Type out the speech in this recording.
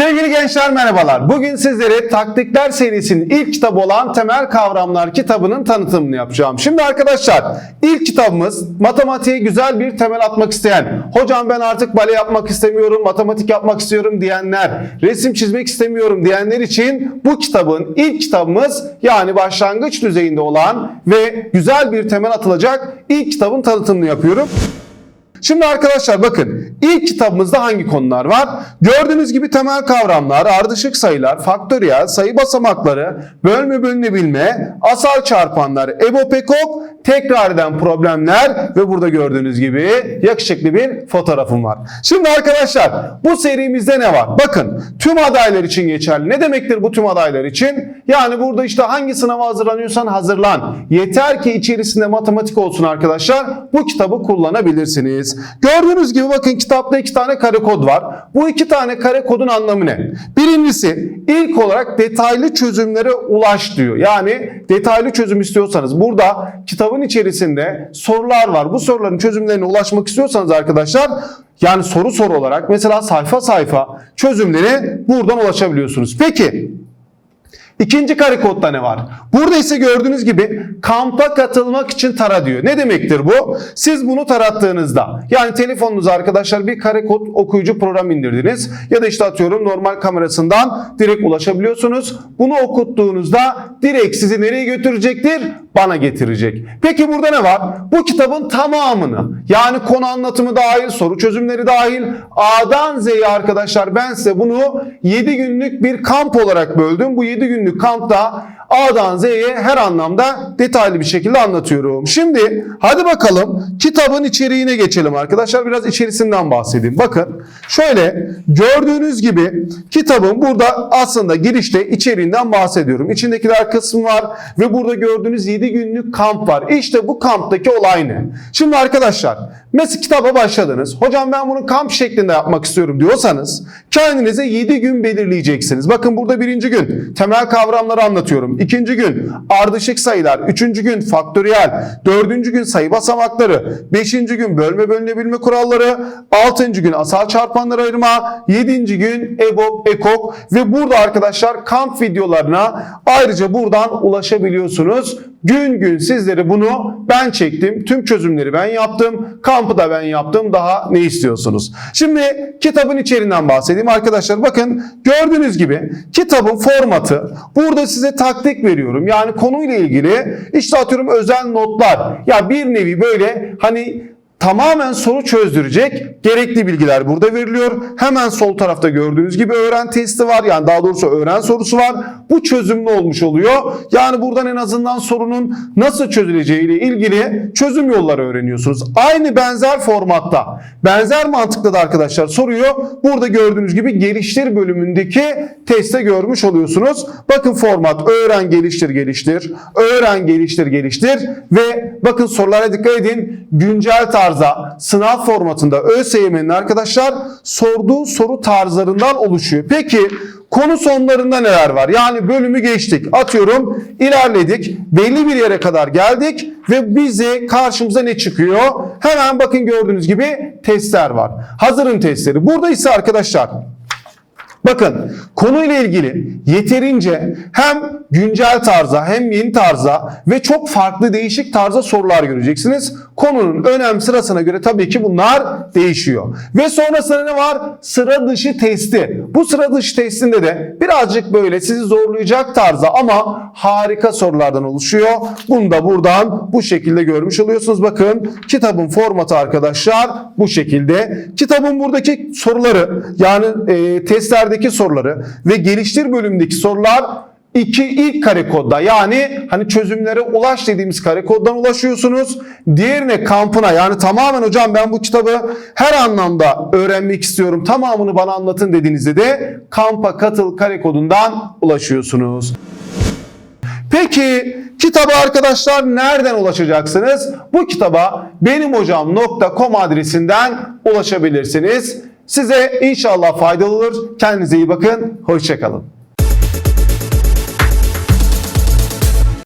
Sevgili gençler merhabalar. Bugün sizlere Taktikler serisinin ilk kitabı olan Temel Kavramlar kitabının tanıtımını yapacağım. Şimdi arkadaşlar ilk kitabımız matematiğe güzel bir temel atmak isteyen, hocam ben artık bale yapmak istemiyorum, matematik yapmak istiyorum diyenler, resim çizmek istemiyorum diyenler için bu kitabın ilk kitabımız yani başlangıç düzeyinde olan ve güzel bir temel atılacak ilk kitabın tanıtımını yapıyorum. Şimdi arkadaşlar bakın ilk kitabımızda hangi konular var? Gördüğünüz gibi temel kavramlar, ardışık sayılar, faktöriyel, sayı basamakları, bölme bölünebilme, asal çarpanlar, ebopekok, tekrar eden problemler ve burada gördüğünüz gibi yakışıklı bir fotoğrafım var. Şimdi arkadaşlar bu serimizde ne var? Bakın tüm adaylar için geçerli. Ne demektir bu tüm adaylar için? Yani burada işte hangi sınava hazırlanıyorsan hazırlan. Yeter ki içerisinde matematik olsun arkadaşlar. Bu kitabı kullanabilirsiniz. Gördüğünüz gibi bakın kitapta iki tane kare kod var. Bu iki tane kare kodun anlamı ne? Birincisi ilk olarak detaylı çözümlere ulaş diyor. Yani detaylı çözüm istiyorsanız burada kitabın içerisinde sorular var. Bu soruların çözümlerine ulaşmak istiyorsanız arkadaşlar yani soru soru olarak mesela sayfa sayfa çözümlere buradan ulaşabiliyorsunuz. Peki İkinci kare kodda ne var? Burada ise gördüğünüz gibi kampa katılmak için tara diyor. Ne demektir bu? Siz bunu tarattığınızda yani telefonunuza arkadaşlar bir kare kod okuyucu program indirdiniz ya da işte atıyorum normal kamerasından direkt ulaşabiliyorsunuz. Bunu okuttuğunuzda direkt sizi nereye götürecektir? Bana getirecek. Peki burada ne var? Bu kitabın tamamını yani konu anlatımı dahil, soru çözümleri dahil A'dan Z'ye arkadaşlar ben size bunu 7 günlük bir kamp olarak böldüm. Bu 7 günlük kampta A'dan Z'ye her anlamda detaylı bir şekilde anlatıyorum. Şimdi hadi bakalım kitabın içeriğine geçelim arkadaşlar. Biraz içerisinden bahsedeyim. Bakın şöyle gördüğünüz gibi kitabın burada aslında girişte içeriğinden bahsediyorum. İçindekiler kısmı var ve burada gördüğünüz 7 günlük kamp var. İşte bu kamptaki olay ne? Şimdi arkadaşlar mesela kitaba başladınız. Hocam ben bunu kamp şeklinde yapmak istiyorum diyorsanız kendinize 7 gün belirleyeceksiniz. Bakın burada birinci gün temel kavramları anlatıyorum. İkinci gün ardışık sayılar. Üçüncü gün faktöriyel. Dördüncü gün sayı basamakları. Beşinci gün bölme bölünebilme kuralları. Altıncı gün asal çarpanları ayırma. Yedinci gün EBOB, EKOK ve burada arkadaşlar kamp videolarına ayrıca buradan ulaşabiliyorsunuz. Gün gün sizlere bunu ben çektim. Tüm çözümleri ben yaptım. Kampı da ben yaptım. Daha ne istiyorsunuz? Şimdi kitabın içeriğinden bahsedeyim. Arkadaşlar bakın gördüğünüz gibi kitabın formatı. Burada size taktik veriyorum. Yani konuyla ilgili işte atıyorum özel notlar. Ya bir nevi böyle hani tamamen soru çözdürecek gerekli bilgiler burada veriliyor. Hemen sol tarafta gördüğünüz gibi öğren testi var. Yani daha doğrusu öğren sorusu var. Bu çözümlü olmuş oluyor. Yani buradan en azından sorunun nasıl çözüleceği ile ilgili çözüm yolları öğreniyorsunuz. Aynı benzer formatta, benzer mantıkla da arkadaşlar soruyu burada gördüğünüz gibi geliştir bölümündeki teste görmüş oluyorsunuz. Bakın format öğren geliştir geliştir, öğren geliştir geliştir ve bakın sorulara dikkat edin. Güncel tarz tarzda sınav formatında ÖSYM'nin arkadaşlar sorduğu soru tarzlarından oluşuyor. Peki konu sonlarında neler var? Yani bölümü geçtik. Atıyorum ilerledik. Belli bir yere kadar geldik ve bize karşımıza ne çıkıyor? Hemen bakın gördüğünüz gibi testler var. Hazırın testleri. Burada ise arkadaşlar Bakın konuyla ilgili yeterince hem güncel tarza hem yeni tarza ve çok farklı değişik tarza sorular göreceksiniz. Konunun önem sırasına göre tabii ki bunlar değişiyor. Ve sonrasında ne var? Sıra dışı testi. Bu sıra dışı testinde de birazcık böyle sizi zorlayacak tarzda ama harika sorulardan oluşuyor. Bunu da buradan bu şekilde görmüş oluyorsunuz. Bakın kitabın formatı arkadaşlar bu şekilde. Kitabın buradaki soruları yani e, testlerde sorulardaki soruları ve geliştir bölümündeki sorular iki ilk kare kodda yani hani çözümlere ulaş dediğimiz kare koddan ulaşıyorsunuz. Diğerine kampına yani tamamen hocam ben bu kitabı her anlamda öğrenmek istiyorum tamamını bana anlatın dediğinizde de kampa katıl kare kodundan ulaşıyorsunuz. Peki kitaba arkadaşlar nereden ulaşacaksınız? Bu kitaba benimhocam.com adresinden ulaşabilirsiniz. Size inşallah faydalı olur. Kendinize iyi bakın. Hoşçakalın.